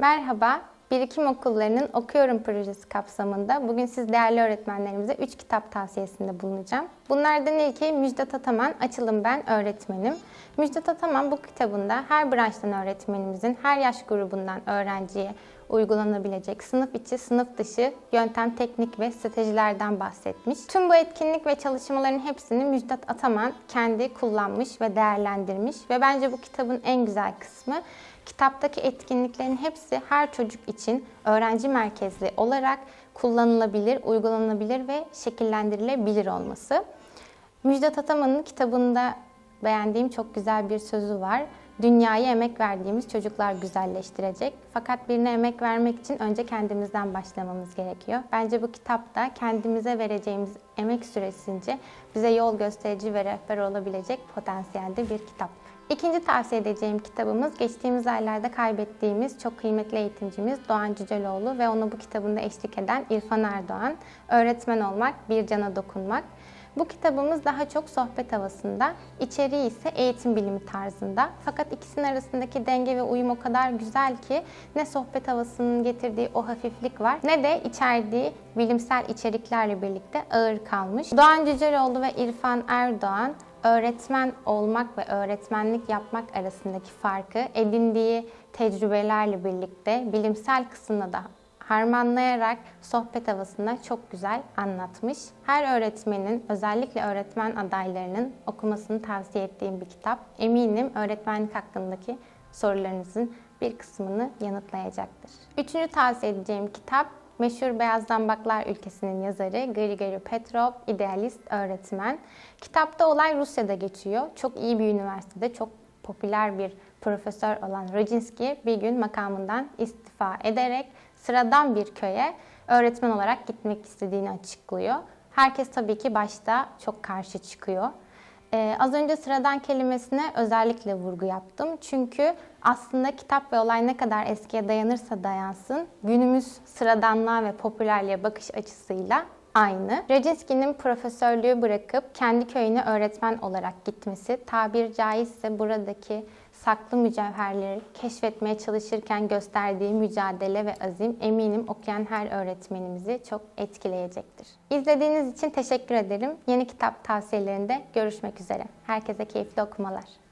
Merhaba, Birikim Okulları'nın Okuyorum projesi kapsamında bugün siz değerli öğretmenlerimize 3 kitap tavsiyesinde bulunacağım. Bunlardan ilki Müjdat Ataman, Açılım Ben Öğretmenim. Müjdat Ataman bu kitabında her branştan öğretmenimizin her yaş grubundan öğrenciye uygulanabilecek sınıf içi, sınıf dışı yöntem, teknik ve stratejilerden bahsetmiş. Tüm bu etkinlik ve çalışmaların hepsini Müjdat Ataman kendi kullanmış ve değerlendirmiş ve bence bu kitabın en güzel kısmı kitaptaki etkinliklerin hepsi her çocuk için öğrenci merkezli olarak kullanılabilir, uygulanabilir ve şekillendirilebilir olması. Müjdat Ataman'ın kitabında beğendiğim çok güzel bir sözü var. Dünyayı emek verdiğimiz çocuklar güzelleştirecek. Fakat birine emek vermek için önce kendimizden başlamamız gerekiyor. Bence bu kitapta kendimize vereceğimiz emek süresince bize yol gösterici ve rehber olabilecek potansiyelde bir kitap. İkinci tavsiye edeceğim kitabımız geçtiğimiz aylarda kaybettiğimiz çok kıymetli eğitimcimiz Doğan Cüceloğlu ve ona bu kitabında eşlik eden İrfan Erdoğan. Öğretmen olmak, bir cana dokunmak. Bu kitabımız daha çok sohbet havasında, içeriği ise eğitim bilimi tarzında. Fakat ikisinin arasındaki denge ve uyum o kadar güzel ki ne sohbet havasının getirdiği o hafiflik var ne de içerdiği bilimsel içeriklerle birlikte ağır kalmış. Doğan Cüceloğlu ve İrfan Erdoğan öğretmen olmak ve öğretmenlik yapmak arasındaki farkı edindiği tecrübelerle birlikte bilimsel kısmına da harmanlayarak sohbet havasında çok güzel anlatmış. Her öğretmenin, özellikle öğretmen adaylarının okumasını tavsiye ettiğim bir kitap. Eminim öğretmenlik hakkındaki sorularınızın bir kısmını yanıtlayacaktır. Üçüncü tavsiye edeceğim kitap Meşhur Beyaz Zambaklar ülkesinin yazarı Grigori Petrov, idealist öğretmen. Kitapta olay Rusya'da geçiyor. Çok iyi bir üniversitede, çok popüler bir profesör olan Rodzinski bir gün makamından istifa ederek sıradan bir köye öğretmen olarak gitmek istediğini açıklıyor. Herkes tabii ki başta çok karşı çıkıyor. Ee, az önce sıradan kelimesine özellikle vurgu yaptım. Çünkü aslında kitap ve olay ne kadar eskiye dayanırsa dayansın, günümüz sıradanlığa ve popülerliğe bakış açısıyla aynı. Recinski'nin profesörlüğü bırakıp kendi köyüne öğretmen olarak gitmesi, tabir caizse buradaki saklı mücevherleri keşfetmeye çalışırken gösterdiği mücadele ve azim eminim okuyan her öğretmenimizi çok etkileyecektir. İzlediğiniz için teşekkür ederim. Yeni kitap tavsiyelerinde görüşmek üzere. Herkese keyifli okumalar.